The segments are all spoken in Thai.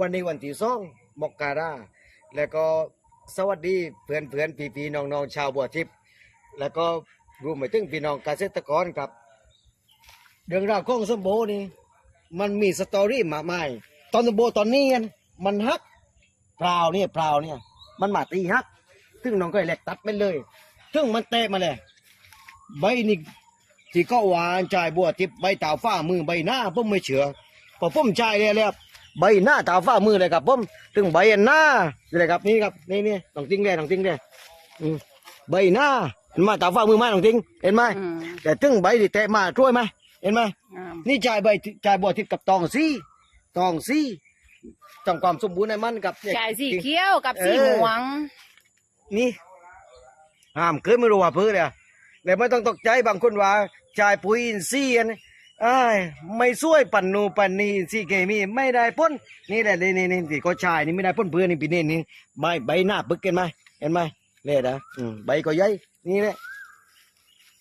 วันนี้วันที่สองมกราแล้วก็สวัสดีเพื่อนเพื่อนพี่พี่น้องน้องๆชาวบัวทิพย์แล้วก็รวมไปถึงพี่น้องเกษตรกรครับเรื่องราวของสมโบนี่มันมีสตอรี่มากมายตอนสมโบตอนนี้อันมันฮักเปล่าเนี่ยเปล่าเนี่ยมันมาตีฮักซึ่งน้องก็เลยแหลกตัดไปเลยซึ่งมันเตะมาเลยใบนี่ที่ก็หวานใจบัวทิพย์ใบตาฝ้ามือใบหน้าผมไม่เชื่อพอผมจ่ายเลยแล้ว ใบหน้าตาฝ้ามือเลยครับผมถึงใบหน้าเลยครับนี่ครับนี่นี่ต้องติ้งเลยต้องติ้งเลยอืมใบหน้าเห็นไหมตาฝ้ามือไหมต้องติ้งเห็นไหมอืมแต่ถึงใบที่เตะมาช่วยไหมเห็นไหมงามนี่จ่ายใบจ่ายบัวทิพย์กับตองซี่ตองซี่ต้องความสมบูรณ์ในมันกับเนี่ยจ่ายสีเขียวกับสีเออม่วงนี่ห้ามเคยไม่รู้ว่าเพื่อเลยแต่ไม่ต้องตกใจบางคนว่าจ่ายปุ๋ยอินทรีย์ อันนี้อ้ายไม่ช่วยปันนูปันนีอินทรีย์เคมีไม่ได้พ้นนี่แหละนี่นี่นี่ที่เขาจ่ายนี่ไม่ได้พ้นเพื่อนนี่ปีนี้นี่ใบใบหน้าปึกเห็นไหมเห็นไหมเลยนะอืมใบก็ใหญ่นี่แหละ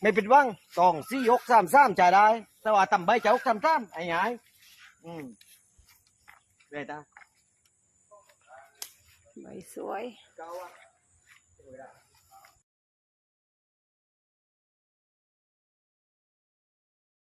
ไม่ผิดหวังตองซี่หกสามสามจ่ายได้ แต่ว่าต่ำใบจะหกสามสามไอ้หายอืมเลยนะใบสวยเก้าอะ